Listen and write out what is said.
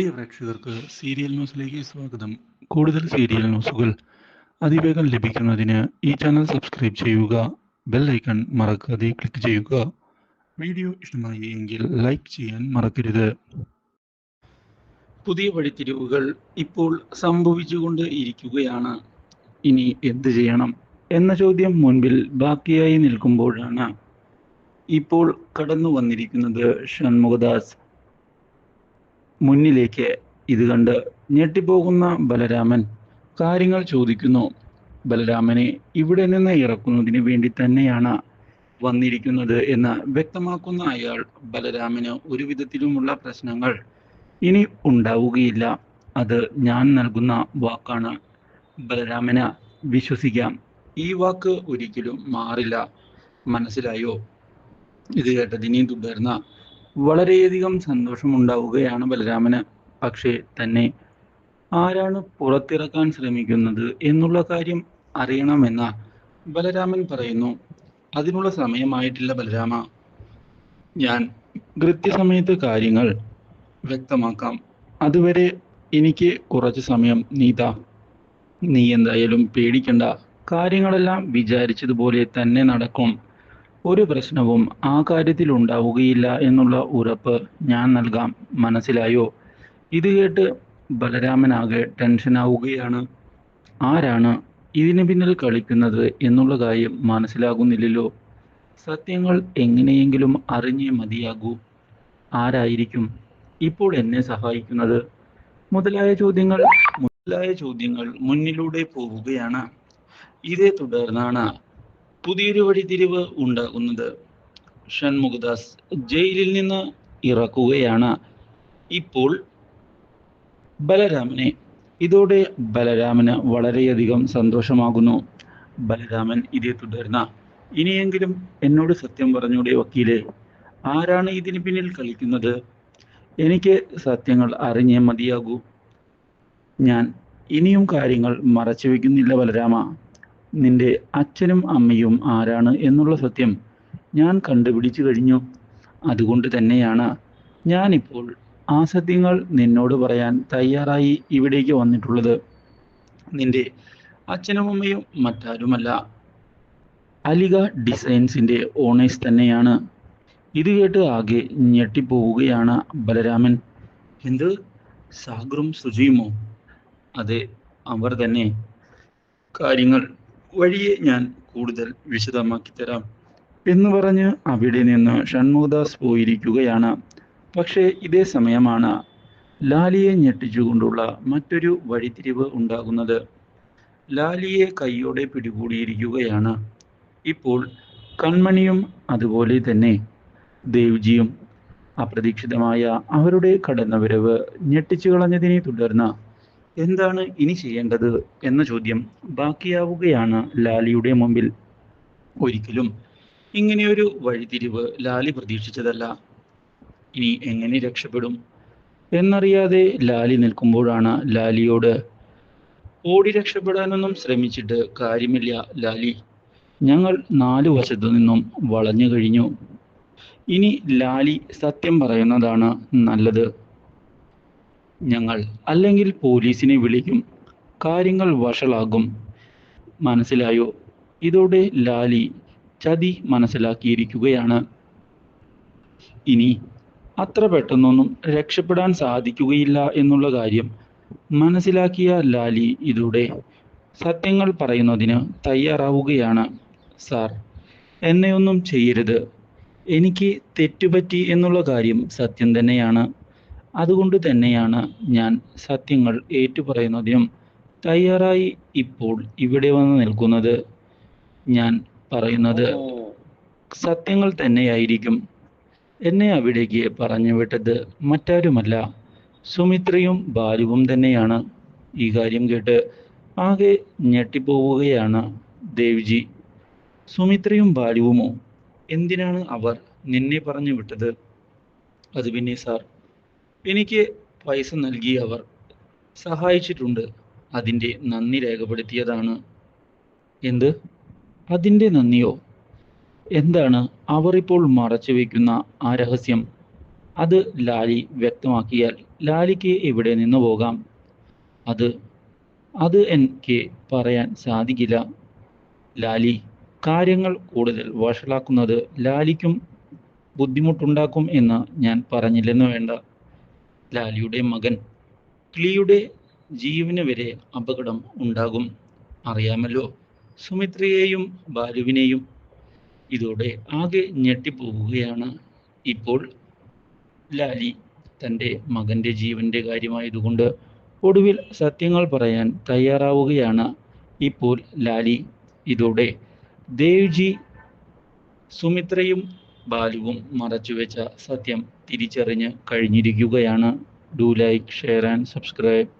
പ്രിയ പ്രേക്ഷകർക്ക് സീരിയൽ ന്യൂസിലേക്ക് സ്വാഗതം. കൂടുതൽ സീരിയൽ ന്യൂസുകൾ അതിവേഗം ലഭിക്കുന്നതിന് ഈ ചാനൽ സബ്സ്ക്രൈബ് ചെയ്യുക ബെൽ ഐക്കൺ മറക്കാതെ ക്ലിക്ക് ചെയ്യുക. വീഡിയോ ഇഷ്ടമായി എങ്കിൽ ലൈക്ക് ചെയ്യാൻ മറക്കരുത്. പുതിയ വഴിത്തിരിവുകൾ ഇപ്പോൾ സംഭവിച്ചുകൊണ്ട് ഇരിക്കുകയാണ്. ഇനി എന്ത് ചെയ്യണം എന്ന ചോദ്യം മുൻപിൽ ബാക്കിയായി നിൽക്കുമ്പോഴാണ് ഇപ്പോൾ കടന്നു വന്നിരിക്കുന്നത് ഷൺമുഖദാസ്. മുന്നിലേക്ക് ഇത് കണ്ട് ഞെട്ടിപ്പോകുന്ന ബലരാമൻ കാര്യങ്ങൾ ചോദിക്കുന്നു. ബലരാമനെ ഇവിടെ നിന്ന് ഇറക്കുന്നതിന് വേണ്ടി തന്നെയാണ് വന്നിരിക്കുന്നത് എന്ന് വ്യക്തമാക്കുന്ന അയാൾ ബലരാമന് ഒരു വിധത്തിലുമുള്ള പ്രശ്നങ്ങൾ ഇനി ഉണ്ടാവുകയില്ല. അത് ഞാൻ നൽകുന്ന വാക്കാണ്. ബലരാമന് വിശ്വസിക്കാം. ഈ വാക്ക് ഒരിക്കലും മാറില്ല. മനസ്സിലായോ? ഇത് കേട്ടതിനെ തുടർന്ന് വളരെയധികം സന്തോഷമുണ്ടാവുകയാണ് ബലരാമന്. പക്ഷേ തന്നെ ആരാണ് പുറത്തിറക്കാൻ ശ്രമിക്കുന്നത് എന്നുള്ള കാര്യം അറിയണമെന്ന ബലരാമൻ പറയുന്നു. അതിനുള്ള സമയമായിട്ടില്ല ബലരാമ. ഞാൻ കൃത്യസമയത്ത് കാര്യങ്ങൾ വ്യക്തമാക്കാം. അതുവരെ എനിക്ക് കുറച്ച് സമയം നീതാ. നീ എന്തായാലും പേടിക്കണ്ട. കാര്യങ്ങളെല്ലാം വിചാരിച്ചതുപോലെ തന്നെ നടക്കും. ഒരു പ്രശ്നവും ആ കാര്യത്തിൽ ഉണ്ടാവുകയില്ല എന്നുള്ള ഉറപ്പ് ഞാൻ നൽകാം. മനസ്സിലായോ? ഇത് കേട്ട് ബലരാമനാകെ ടെൻഷനാവുകയാണ് ആരാണ് ഇതിന് പിന്നിൽ കളിക്കുന്നത് എന്നുള്ള കാര്യം മനസ്സിലാകുന്നില്ലല്ലോ. സത്യങ്ങൾ എങ്ങനെയെങ്കിലും അറിഞ്ഞേ മതിയാകൂ. ആരായിരിക്കും ഇപ്പോൾ എന്നെ സഹായിക്കുന്നത്? മുതലായ ചോദ്യങ്ങൾ മുതലായ ചോദ്യങ്ങൾ മുന്നിലൂടെ പോവുകയാണ്. ഇതേ തുടർന്നാണ് പുതിയൊരു വഴിതിരിവ് ഉണ്ടാകുന്നത് ഷൺമുഖദാസ് ജയിലിൽ നിന്ന് ഇറക്കുകയാണ്. ഇപ്പോൾ ബലരാമനെ ഇതോടെ ബലരാമന് വളരെയധികം സന്തോഷമാകുന്നു. ബലരാമൻ ഇതേ തുടർന്ന് ഇനിയെങ്കിലും എന്നോട് സത്യം പറഞ്ഞൂടെ വക്കീലെ ആരാണ് ഇതിന് പിന്നിൽ കളിക്കുന്നത്? എനിക്ക് സത്യങ്ങൾ അറിഞ്ഞേ മതിയാകൂ. ഞാൻ ഇനിയും കാര്യങ്ങൾ മറച്ചു വെക്കുന്നില്ല ബലരാമ. നിന്റെ അച്ഛനും അമ്മയും ആരാണ് എന്നുള്ള സത്യം ഞാൻ കണ്ടുപിടിച്ചു കഴിഞ്ഞു. അതുകൊണ്ട് തന്നെയാണ് ഞാനിപ്പോൾ ആ സത്യങ്ങൾ നിന്നോട് പറയാൻ തയ്യാറായി ഇവിടേക്ക് വന്നിട്ടുള്ളത്. നിന്റെ അച്ഛനും അമ്മയും മറ്റാരുമല്ല. അലിഗ ഡിസൈൻസിന്റെ ഓണേഴ്സ് തന്നെയാണ്. ഇത് കേട്ട് ആകെ ഞെട്ടിപ്പോവുകയാണ് ബലരാമൻ. എന്ത്? സാഗറും സുജിയുമോ? അതെ അവർ തന്നെ. കാര്യങ്ങൾ വഴിയെ ഞാൻ കൂടുതൽ വിശദമാക്കി തരാം. എന്ന് പറഞ്ഞ് അവിടെ നിന്ന് ഷൺമുഖദാസ് പോയിരിക്കുകയാണ്. പക്ഷേ ഇതേ സമയമാണ് ലാലിയെ ഞെട്ടിച്ചുകൊണ്ടുള്ള മറ്റൊരു വഴിത്തിരിവ് ഉണ്ടാകുന്നത്. ലാലിയെ കൈയോടെ പിടികൂടിയിരിക്കുകയാണ്. ഇപ്പോൾ കൺമണിയും അതുപോലെ തന്നെ ദേവ്ജിയും അപ്രതീക്ഷിതമായ അവരുടെ കടന്നുവരവ് ഞെട്ടിച്ചു കളഞ്ഞതിനെ തുടർന്ന് എന്താണ് ഇനി ചെയ്യേണ്ടത് എന്ന ചോദ്യം ബാക്കിയാവുകയാണ് ലാലിയുടെ മുമ്പിൽ. ഒരിക്കലും ഇങ്ങനെയൊരു വഴിതിരിവ് ലാലി പ്രതീക്ഷിച്ചതല്ല. ഇനി എങ്ങനെ രക്ഷപ്പെടും എന്നറിയാതെ ലാലി നിൽക്കുമ്പോഴാണ് ലാലിയോട് ഓടി രക്ഷപ്പെടാനൊന്നും ശ്രമിച്ചിട്ട് കാര്യമില്ല ലാലി. ഞങ്ങൾ നാലു വശത്തു നിന്നും വളഞ്ഞു കഴിഞ്ഞു. ഇനി ലാലി സത്യം പറയുന്നതാണ് നല്ലത്. ഞങ്ങൾ അല്ലെങ്കിൽ പോലീസിനെ വിളിക്കും. കാര്യങ്ങൾ വഷളാകും. മനസ്സിലായോ? ഇതോടെ ലാലി ചതി മനസ്സിലാക്കിയിരിക്കുകയാണ്. ഇനി അത്ര പെട്ടെന്നൊന്നും രക്ഷപ്പെടാൻ സാധിക്കുകയില്ല എന്നുള്ള കാര്യം മനസ്സിലാക്കിയ ലാലി ഇതോടെ സത്യങ്ങൾ പറയുന്നതിന് തയ്യാറാവുകയാണ്. സാർ എന്നെയൊന്നും ചെയ്യരുത്. എനിക്ക് തെറ്റുപറ്റി എന്നുള്ള കാര്യം സത്യം തന്നെയാണ്. അതുകൊണ്ട് തന്നെയാണ് ഞാൻ സത്യങ്ങൾ ഏറ്റുപറയുന്നതിനും തയ്യാറായി ഇപ്പോൾ ഇവിടെ വന്ന് നിൽക്കുന്നത് ഞാൻ പറയുന്നത്. സത്യങ്ങൾ തന്നെയായിരിക്കും. എന്നെ അവിടേക്ക് പറഞ്ഞു വിട്ടത് മറ്റാരുമല്ല. സുമിത്രയും ബാലുവും തന്നെയാണ്. ഈ കാര്യം കേട്ട് ആകെ ഞെട്ടിപ്പോവുകയാണ് ദേവ്ജി. സുമിത്രയും ബാലുവുമോ? എന്തിനാണ് അവർ നിന്നെ പറഞ്ഞു വിട്ടത്? അത് പിന്നെ സാർ എനിക്ക് പൈസ നൽകി അവർ സഹായിച്ചിട്ടുണ്ട്. അതിന്റെ നന്ദി രേഖപ്പെടുത്തിയതാണ്. എന്ത്? അതിന്റെ നന്ദിയോ? എന്താണ് അവർ ഇപ്പോൾ മറച്ചു വയ്ക്കുന്ന ആ രഹസ്യം? അത് ലാലി വ്യക്തമാക്കിയാൽ ലാലിക്ക് ഇവിടെ നിന്ന് പോകാം? അത് അത് എനിക്ക് പറയാൻ സാധിക്കില്ല. ലാലി കാര്യങ്ങൾ കൂടുതൽ വഷളാക്കുന്നത് ലാലിക്കും ബുദ്ധിമുട്ടുണ്ടാക്കും എന്ന് ഞാൻ പറഞ്ഞില്ലെന്ന് വേണ്ട. ലാലിയുടെ മകൻ കിളിയുടെ ജീവന് വരെ അപകടം ഉണ്ടാകും. അറിയാമല്ലോ സുമിത്രയെയും ബാലുവിനെയും ഇതോടെ ആകെ ഞെട്ടിപ്പോവുകയാണ്. ഇപ്പോൾ ലാലി തന്റെ മകന്റെ ജീവന്റെ കാര്യമായതുകൊണ്ട് ഒടുവിൽ സത്യങ്ങൾ പറയാൻ തയ്യാറാവുകയാണ്. ഇപ്പോൾ ലാലി ഇതോടെ ദേവ്ജി സുമിത്രയും ബാലുവും മറച്ചുവെച്ച സത്യം തിരിച്ചറിഞ്ഞ് കഴിഞ്ഞിരിക്കുകയാണ്. Do like share and subscribe